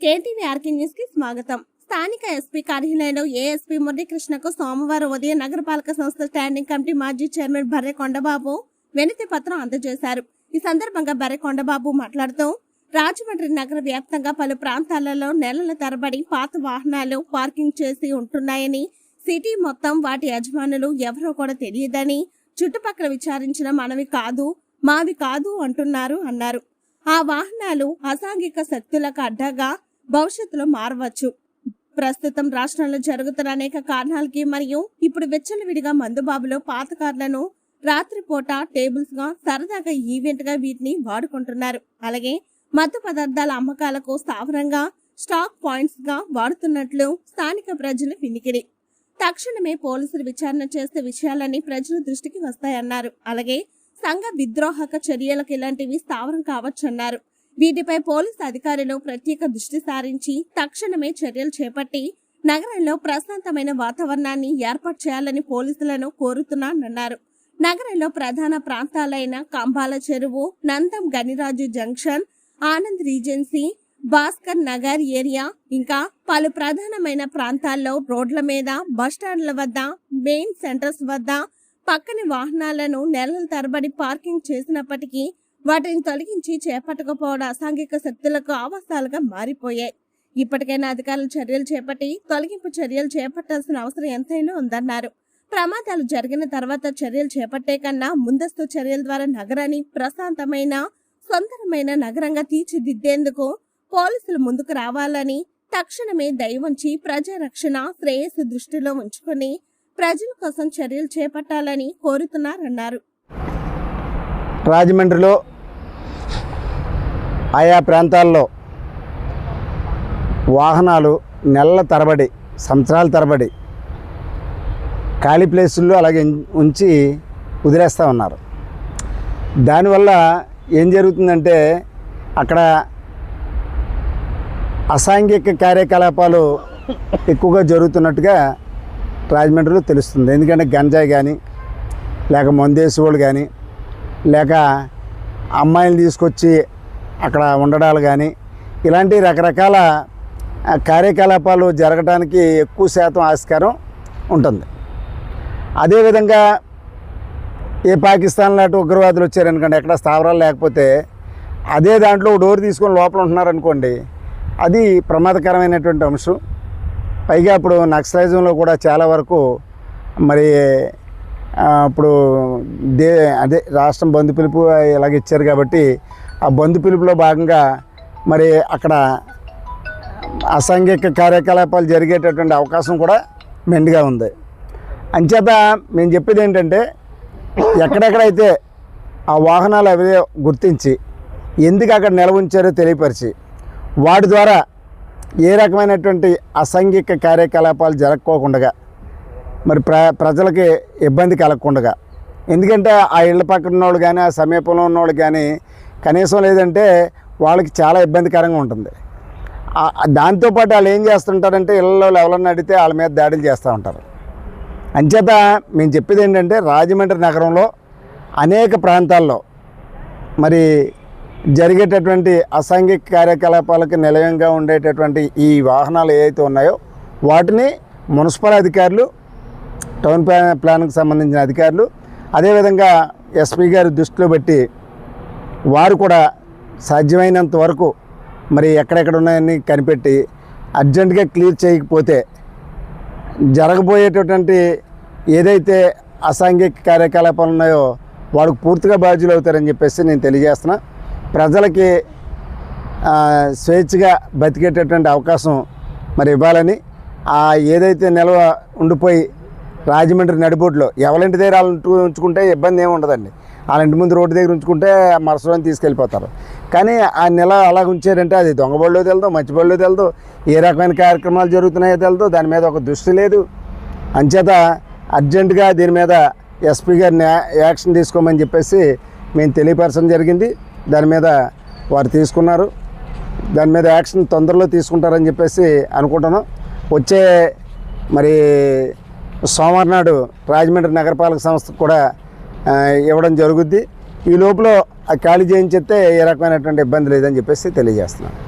KTV RK న్యూస్కి స్వాగతం. స్థానిక ఎస్పీ కార్యాలయంలో ఏఎస్పీ మురళీకృష్ణకు సోమవారం ఉదయం నగరపాలక సంస్థ స్టాండింగ్ కమిటీ మాజీ చైర్మన్ భర్రె కొండబాబు వినతి పత్రం అందజేశారు. ఈ సందర్భంగా బరకొండబాబు మాట్లాడుతూ రాజమండ్రి నగర వ్యాప్తంగా పలు ప్రాంతాలలో నెలల తరబడి పాత వాహనాలు పార్కింగ్ చేసి ఉంటున్నాయని సిటీ మొత్తం వాటి యజమానులు ఎవరో కూడా తెలియదని చుట్టుపక్కల విచారించిన మనవి కాదు మావి కాదు అంటున్నారు అన్నారు. ఆ వాహనాలు అసాంఘిక శక్తులకు అడ్డగా భవిష్యత్తులో మారవచ్చు. ప్రస్తుతం రాష్ట్రంలో జరుగుతున్న అనేక కారణాలకి మరియు ఇప్పుడు విచ్చలవిడిగా మందుబాబులో పాత కార్లను రాత్రిపూట టేబుల్స్గా సరదాగా ఈవెంట్గా వీటిని వాడుకుంటున్నారు. అలాగే మత్తు పదార్థాల అమ్మకాలకు స్థావరంగా స్టాక్ పాయింట్స్గా వాడుతున్నట్లు స్థానిక ప్రజలు వినికిడి. తక్షణమే పోలీసులు విచారణ చేస్తే విషయాలన్నీ ప్రజల దృష్టికి వస్తాయన్నారు. అలాగే సంఘ విద్రోహక చర్యలకు ఇలాంటివి స్థావరం కావచ్చన్నారు. వీటిపై పోలీసు అధికారులు ప్రత్యేక దృష్టి సారించి తక్షణమే చర్యలు చేపట్టి నగరంలో ప్రశాంతమైన వాతావరణాన్ని ఏర్పాటు చేయాలని పోలీసులను కోరుతున్నానన్నారు. నగరంలో ప్రధాన ప్రాంతాలైన Kambala Cheruvu Nandam Ganiraju junction Anand regency Bhaskar Nagar area ఇంకా పలు ప్రధానమైన ప్రాంతాల్లో రోడ్ల మీద బస్టాండ్ల వద్ద మెయిన్ సెంటర్స్ వద్ద పక్కని వాహనాలను నెలల తరబడి పార్కింగ్ చేసినప్పటికీ వాటిని తొలగించి చేపట్టకపోవడం అసాంఘిక శక్తులకు ఆవాసాలుగా మారిపోయాయి. ఇప్పటికైనా అధికారులు చర్యలు చేపట్టి తొలగింపు చర్యలు చేపట్టాల్సిన అవసరం ఎంతైనా ఉందన్నారు. ప్రమాదాలు జరిగిన తర్వాత చర్యలు చేపట్టే కన్నా ముందస్తు చర్యల ద్వారా నగరాన్ని ప్రశాంతమైన సుందరమైన నగరంగా తీర్చిదిద్దేందుకు పోలీసులు ముందుకు రావాలని తక్షణమే దయవుంచి ప్రజారక్షణ శ్రేయస్సు దృష్టిలో ఉంచుకొని ప్రజల కోసం చర్యలు చేపట్టాలని కోరుతున్నారన్నారు. రాజమండ్రిలో ఆయా ప్రాంతాల్లో వాహనాలు నెలల తరబడి సంవత్సరాల తరబడి ఖాళీ ప్లేసుల్లో అలాగే ఉంచి వదిలేస్తూ ఉన్నారు. దానివల్ల ఏం జరుగుతుందంటే అక్కడ అసాంఘిక కార్యకలాపాలు ఎక్కువగా జరుగుతున్నట్టుగా రాజమండ్రిలో తెలుస్తుంది. ఎందుకంటే గంజాయి కానీ లేక మందేసి వాళ్ళు కానీ లేక అమ్మాయిలు తీసుకొచ్చి అక్కడ ఉండడాలు కానీ ఇలాంటి రకరకాల కార్యకలాపాలు జరగడానికి ఎక్కువ శాతం ఆస్కారం ఉంటుంది. అదేవిధంగా ఏ పాకిస్తాన్ లాంటి ఉగ్రవాదులు వచ్చారనుకోండి ఎక్కడ స్థావరాలు లేకపోతే అదే దాంట్లో డోర్ తీసుకొని లోపల ఉంటున్నారనుకోండి అది ప్రమాదకరమైనటువంటి అంశం. పైగా ఇప్పుడు నక్సలైజంలో కూడా చాలా వరకు మరి ఇప్పుడు దే అదే రాష్ట్రం బంధు పిలుపు ఇలాగ ఇచ్చారు కాబట్టి ఆ బంధు పిలుపులో భాగంగా మరి అక్కడ అసాంఘిక కార్యకలాపాలు జరిగేటటువంటి అవకాశం కూడా మెండుగా ఉంది. అంచేత మేము చెప్పేది ఏంటంటే ఎక్కడెక్కడైతే ఆ వాహనాలు అవి గుర్తించి ఎందుకు అక్కడ నిల్వ ఉంచారో తెలియపరిచి వాటి ద్వారా ఏ రకమైనటువంటి అసాంఘిక కార్యకలాపాలు జరగకోకుండా మరి ప్ర ప్రజలకి ఇబ్బంది కలగకుండా ఎందుకంటే ఆ ఇళ్ళ పక్కన ఉన్నవాళ్ళు కానీ ఆ సమీపంలో ఉన్నవాళ్ళు కానీ కనీసం లేదంటే వాళ్ళకి చాలా ఇబ్బందికరంగా ఉంటుంది. దాంతోపాటు వాళ్ళు ఏం చేస్తుంటారంటే ఇళ్ళలో ఎవరన్నా అడిగితే వాళ్ళ మీద దాడులు చేస్తూ ఉంటారు. అంచేత మేము చెప్పేది ఏంటంటే రాజమండ్రి నగరంలో అనేక ప్రాంతాల్లో మరి జరిగేటటువంటి అసాంఘిక కార్యకలాపాలకు నిలయంగా ఉండేటటువంటి ఈ వాహనాలు ఏవైతే ఉన్నాయో వాటిని మున్సిపల్ అధికారులు టౌన్ ప్లాన్ ప్లాన్కి సంబంధించిన అధికారులు అదేవిధంగా ఎస్పీ గారి దృష్టిలో పెట్టి వారు కూడా సాధ్యమైనంత వరకు మరి ఎక్కడెక్కడ ఉన్నాయని కనిపెట్టి అర్జెంటుగా క్లియర్ చేయకపోతే జరగబోయేటటువంటి ఏదైతే అసాంఘిక కార్యకలాపాలు ఉన్నాయో వాడికి పూర్తిగా బాధ్యులు అవుతారని చెప్పేసి నేను తెలియజేస్తున్నా. ప్రజలకి స్వేచ్ఛగా బతికేటటువంటి అవకాశం మరి ఇవ్వాలని ఆ ఏదైతే నిల్వ ఉండిపోయి రాజమండ్రి నడిబోట్లో ఎవరింటి దగ్గర ఉంచుకుంటే ఇబ్బంది ఏమి ఉండదండి. వాళ్ళ ఇంటి ముందు రోడ్డు దగ్గర ఉంచుకుంటే మరుసటి తీసుకెళ్ళిపోతారు. కానీ ఆ నెల అలా ఉంచారంటే అది దొంగబడిలో తెలదు మంచిబడిలో తెలదు ఏ రకమైన కార్యక్రమాలు జరుగుతున్నాయో తెలదు దాని మీద ఒక దృష్టి లేదు. అంచేత అర్జెంటుగా దీని మీద ఎస్పీ గారిని యాక్షన్ తీసుకోమని చెప్పేసి మేము తెలియపరచడం జరిగింది. దాని మీద వారు తీసుకున్నారు. దాని మీద యాక్షన్ తొందరలో తీసుకుంటారని చెప్పేసి అనుకుంటున్నాం. వచ్చే మరి సోమవారం నాడు రాజమండ్రి నగరపాలక సంస్థకు కూడా ఇవ్వడం జరుగుద్ది. ఈ లోపల ఆ ఖాళీ చేయించేస్తే ఏ రకమైనటువంటి ఇబ్బంది లేదని చెప్పేసి తెలియజేస్తున్నాను